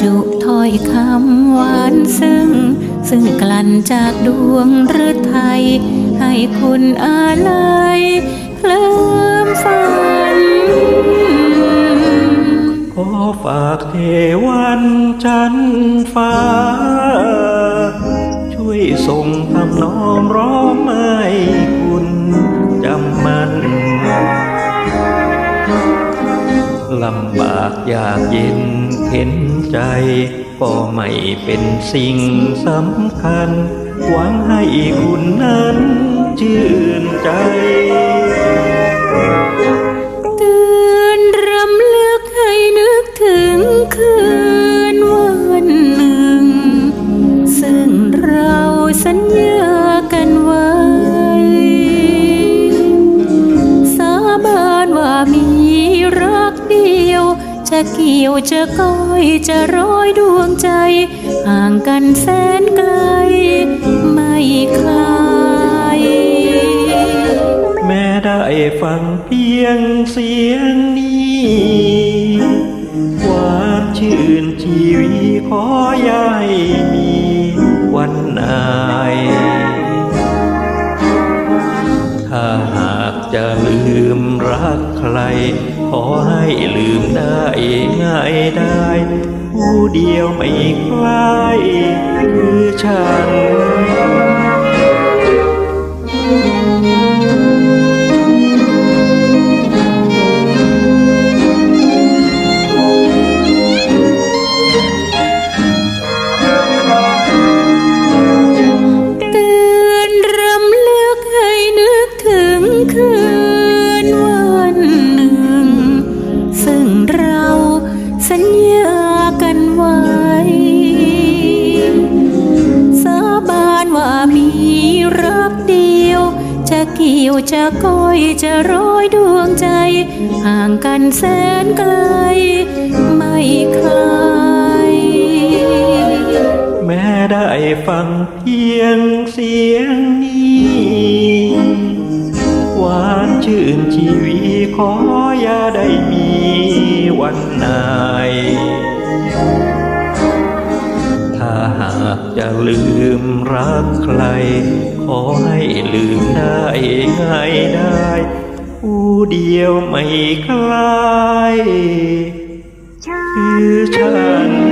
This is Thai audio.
จุถ้อยคำหวานซึ้ง ซึ่งกลั่นจากดวงฤทัยให้คุณอาลัยเคลิ้มฝัน ขอฝากเทวันจันฟ้า ช่วยส่งคำน้อมร้องไม่คุณจำมันลำบากอยากเย็นเห็นใจ ก็ไม่เป็นสิ่งสำคัญ หวังให้คุณนั้นชื่นใจเตือนรำ จะเกี่ยวจะก้อยจะร้อยดวงใจ ห่างกันแสนไกล ไม่คลายแม้ได้ฟังเพียงเสียงนี้หวานชื่นชีวิตขอยาให้มีวันไหนถ้าหากจะลืมรักใคร ขอให้ลืมได้ง่ายได้ ผู้เดียวไม่ใกล้คือฉัน จะเกี่ยวจะก้อยจะร้อยดวงใจ ห่างกันแสนไกล ไม่คลายแม้ได้ฟังเพียงเสียงนี้หวานชื่นชีวิตขออย่าได้มีวันไหนากจะลืมรักใคร ขอให้ลืมได้ง่ายได้ ผู้เดียวไม่คลาย คือฉัน